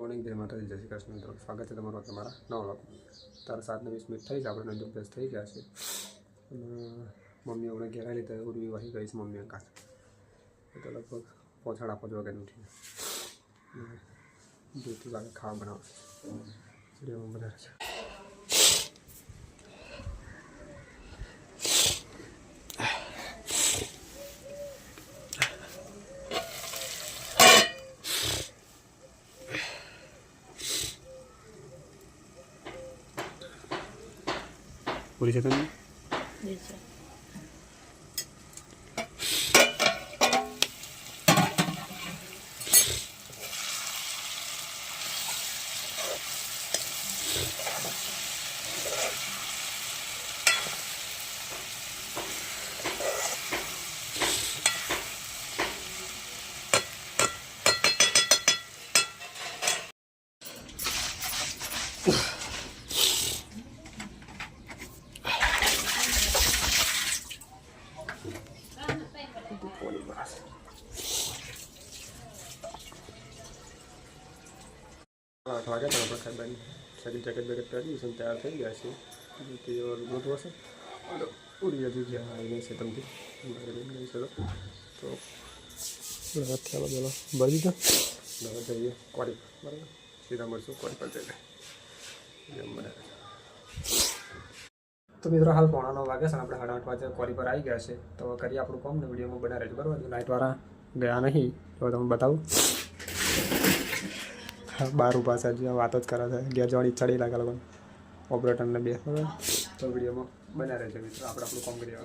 Morning જય માતાજી, જય શ્રી કૃષ્ણ મિત્રો. સ્વાગત છે તમારું તમારા નવા વ્લોગ તારા સાતને વીસ મિનિટ થઈ છે, આપણે નજર પ્રેસ થઈ ગયા છે. મમ્મી હમણાં ઘેરા લીધા ઉડવી વાહી ગઈ છે મમ્મી કાચ એ તો લગભગ પહોંચાડા પાંચ વાગ્યાનું ઉઠીને. દૂધથી લાગે ખાવા બનાવશે. બધા છે. પૂરી આઠ વાગ્યા તો આપણે ખાઈ સારી જેકેટ બેકેટ પહેરી છે તૈયાર થઈ ગયા છે કે લુગડું હશે ઉડી હજુ ગયા આવીને છે તમથી ગઈ છે તો અત્યારે બોલો ભરી દીધો બરાબર જઈએ કોરી બરાબર સીધા મળશું કોરી પર જઈને તો મિત્રો હાલ પોણાનો વાગે છે આપણે સાડા આઠ વાગે કોરી પર આવી ગયા છે તો કરીએ આપણું કોમ ને વિડીયોમાં બનાવે છે બરાબર લાઇટવાળા ગયા નહીં તો તમને બતાવું બાર ઊભા છે વાતો જ કરે છે. ઘેર જવાની ઈચ્છા નહીં લાગે લોકોને. ઓપરેટરને બે. તો વિડીયોમાં બનાવે રહેજો મિત્રો. આપણે આપણું કામ કરી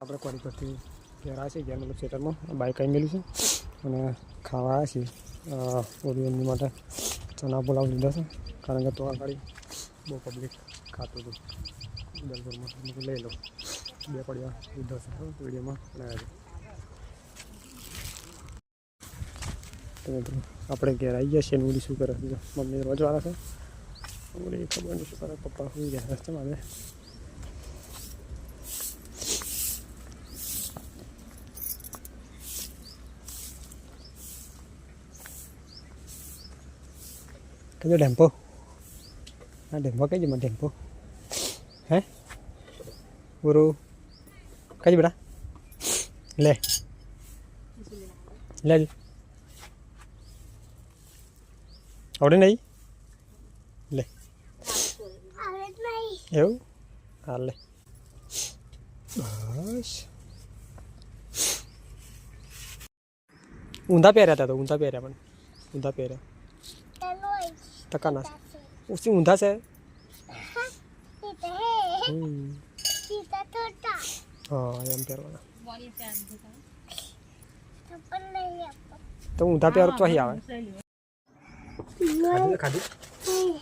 આપણે કોરી પરથી ઘેર આવે છે ઘેર મતલબ થિયેટરમાં બાઇક આવી ગયેલું છે. અને ખાવા આવ્યા છીએ. ઓરિયનની માટે ચણા પુલાવ લીધા છે. કારણ કે તો આગળ બહુ પબ્લિક ખાતું હતું. દલપુરમાં લઈ લો. બે પડ્યા લીધો છે? વિડીયોમાં બનાવ્યા તો આપણે ઘેર આવી ગયા છીએ ઓલી શું કરે મમ્મી રોજવાળા છે. ઉડી ખબર નહીં શું કરે, પપ્પા સુઈ ગયા રસ્તે મારે કયો ટેમ્પો? હા ટેમ્પો કઈ જમા ટેમ્પો? હે? ગુરુ કઈ બેટા. લે. લે. આવડે નહીં લે એવું હા લે ઊંધા પહેર્યા હતા તો ઊંધા પહેર્યા પણ ઊંધા પહેર્યા તકાના ઉસી ઊંધા છે. હા એમ પહેરવાના તો ઊંધા પહેરો તો અહીં આવે ખાધું ખાધું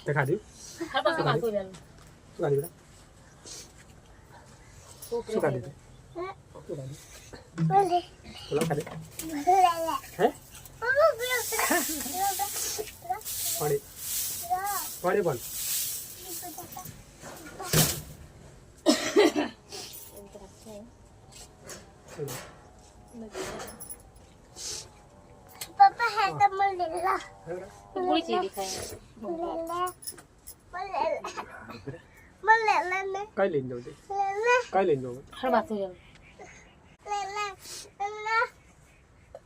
તે ખાધું શું ખાધું બેટા શું ખાધું તે? શું ખાધું પુલાવ ખાધું હે પાણી પાણી પણ Papa ચીરી ખાય Malilla. Malilla. Malilla ne. કઈ લઈને જવું? Malilla. કઈ લઈને જવું હર વાતું જલ Lilla. Lilla.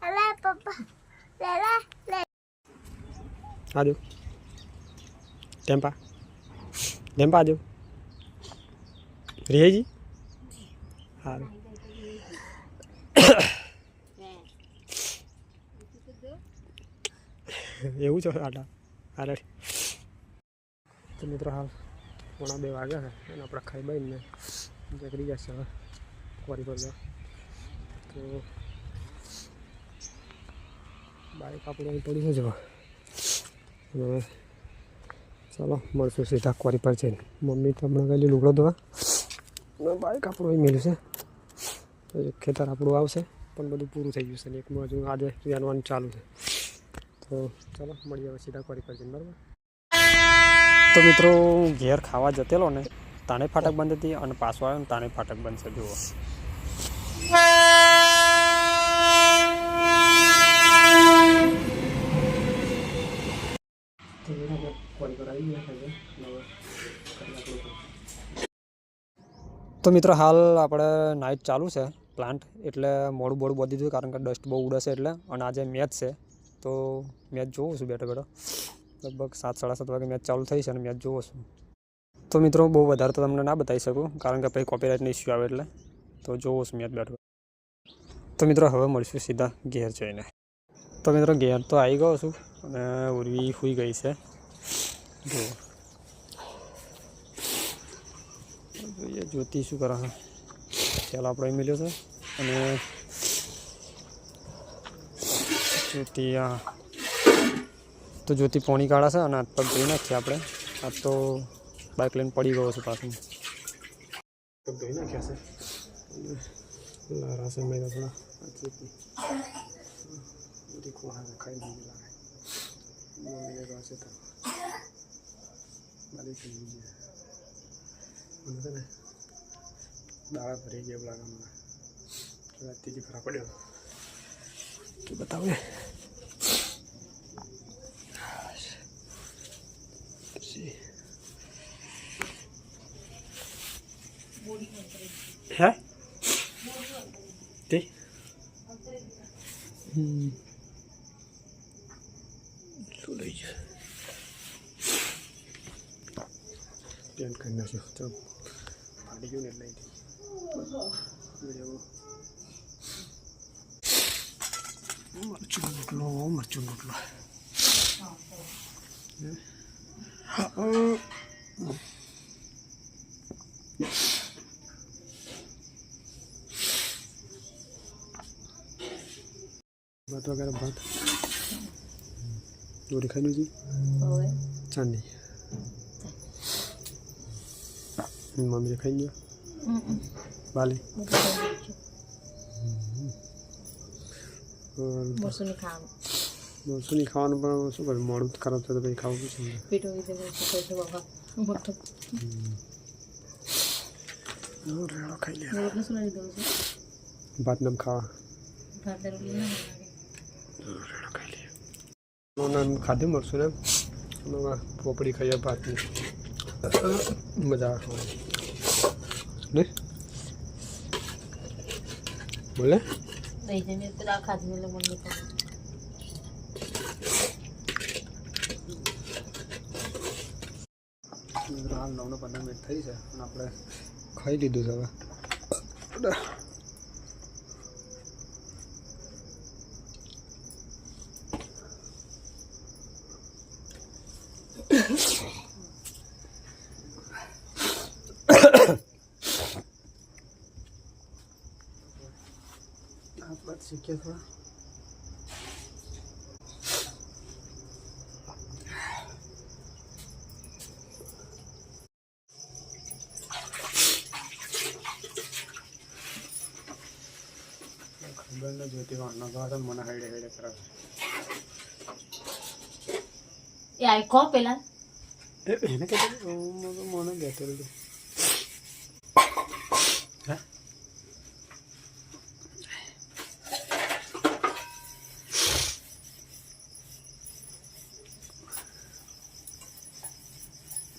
Lilla, Papa. Lilla. Lilla. આજો ટેમ્પા ટેમ્પા આજો રિયાજી સારું એવું છે? આટા અરે તો મિત્રો હાલ પોણા બે વાગ્યા છે અને આપણે ખાઈ બાઈને નીકળી જશે હવે ફરી પર તો બાઈક આપણે અહીં પડી જવા હવે ચાલો, મળશું સીધા ક્વારી પર જઈને. મમ્મી તો હમણાં ગયેલી લુગડો ધોવા. બાઈક આપણું અહીં મેલ્યું છે. ખેતર આપણું આવશે, પણ બધું પૂરું થઈ ગયું છે ને એકમાં હજુ આજે જાણવાનું ચાલુ છે. તો ચાલો મળીએ હવે સીધા કોરી પર બરાબર? તો મિત્રો ઘેર ખાવા જતેલો ને તાણે ફાટક બંધ હતી અને પાછો આવ્યો ને તાણે ફાટક બંધ છે જુઓ. તો મિત્રો હાલ આપણે નાઇટ ચાલુ છે પ્લાન્ટ એટલે મોડું બોડું બધી દીધું કારણ કે ડસ્ટ બહુ ઉડે છે એટલે અને આજે મેચ છે. તો મેચ જોઉં છું બેઠો બેઠો લગભગ સાત, સાડા સાત વાગે મેચ ચાલુ થઈ છે અને મેચ જોઉં છું. તો મિત્રો બહુ વધારે તો તમને ના બતાવી શકું, કારણ કે પછી કોપીરાઇટનો ઇસ્યુ આવે એટલે. તો જોઉં છું મેચ બેઠો તો મિત્રો હવે મળીશું સીધા ઘેર જઈને. તો મિત્રો ઘેર તો આવી ગયો છું અને ઉર્વી સૂઈ ગઈ છે. જો. જોઈએ જ્યોતિ શું કરે છે. આપણે એ મળ્યો છે અને જ્યોતિ આ તો જ્યોતિ પોણી કાઢે છે અને હાથ પગ ધોઈ નાખીએ આપણે આ તો બાઇક લઈને પડી ગયો છું પાછું પગ ધોઈ નાખ્યા છે લારા છે મેં થોડા બધી ખોવા ખાઈ દીધી લાગે મમ્મીને પાસે તો મારી થઈ ગઈ મને છે ને દાડા ભરી ગયા એવું લાગે મને રાતથી જે ખરાબ પડ્યો કે હમ શું લઈ જાય પેન કરી નાખ્યો તો ફાટી ગયું ને એટલે મરચું રોટલો મરચું રોટલો ભાત વગેરે ભાત. દોરી ખાઈ લીધી? ચાંદી મમ્મી ખાઈ ગયો બાલી. શું નહીં ખાવાનું. પણ શું કરે મોડું ખરાબ થતું પછી ખાવું શું છે? પીટો વિધે પૈસા રેડો ખાઈ લે ભાત નમ ખાવા ભાત રોટલી ના રેડો ખાઈ લે નામ ખાધું મળશું ને? પોપડી ખાઈએ ભાતની. મજા આવે બોલે? હાલ નવને પંદર મિનિટ થઈ છે અને આપણે ખાઈ લીધું છે હવે. શીખીએ થોડા ખબર ન જોતી વાળનો મને હેડે હેડે કરાવે એ આઈ કો પેલા એ એને કે મને બેઠો રહ્યો હે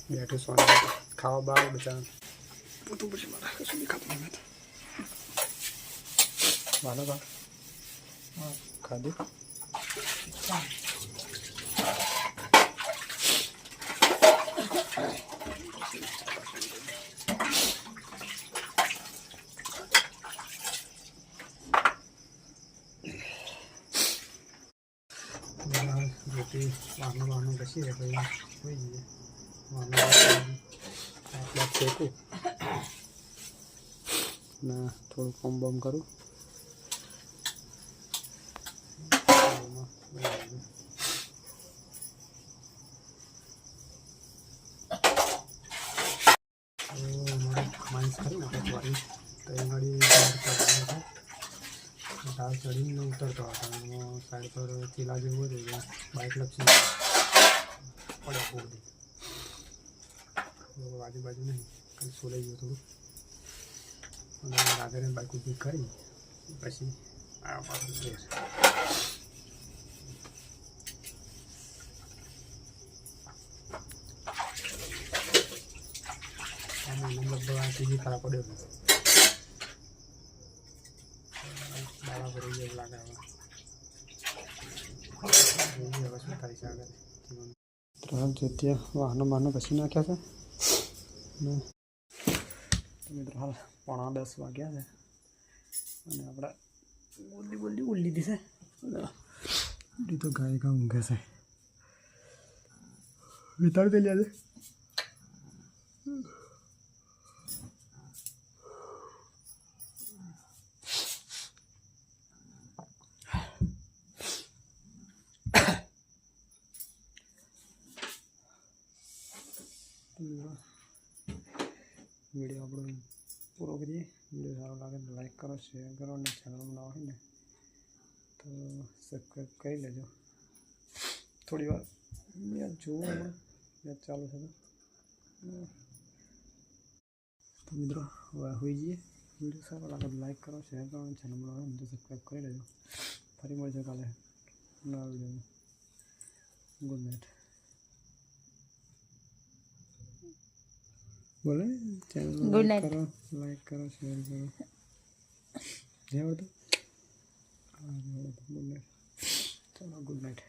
બેઠું સોના ખાવા બાર બચાવ પોતું પછી મારા કશું નહીં ખાતું મેં તો માનો બા ખાધું દે પછી હોઈ જઈએ આટલા શેકું ને થોડું કોમ બમ કરું. તો માઇન્સ એ ઘડી ઢાળ ચડીને ઉતરતો હતો. સાઈડ પર ચીલા જેવું હતું. બાઇક લપસી. પડે બહુ બધી આજુબાજુ નહીં કંઈ સોલાઈ ગયું થોડું અને રાધારે બાઇક ઊભી કરી, પછી આ પાછું ઘેર ખરાબ પડ્યો દાડા ભરી ગયો લાગે થાય છે આગળ. જીવન ત્રણ જેથી વાહનો વાહનો પછી નાખ્યા છે મિત્રો હાલ પોણા દસ વાગ્યા છે અને આપણે બોલી બોલી ઉલ્લી દીશે ઉલ્લી તો ગાય ગા ઊંઘે છે વિતાડી દે લ્યા છે વીડિયો આપણો પૂરો કરીએ. વીડિયો સારો લાગે તો લાઈક કરો શેર કરો અને ચેનલમાં ના હોય ને તો સબસ્ક્રાઈબ કરી લેજો. થોડી વાર મેં જોવું મેચ ચાલુ છે તો મિત્રો, હવે હોઈ જઈએ. વીડિયો સારો લાગે તો લાઈક કરો શેર કરો અને ચેનલમાં નવા હોય ને તો સબસ્ક્રાઈબ કરી લેજો. ફરી મળજો કાલે નવા વિડીયોમાં. ગુડ નાઇટ બોલે? Channel like night. કરો લાઈક કરો શેર કરો. જે આવડતું હા જે ગુડ નાઇટ ચાલો ગુડ નાઇટ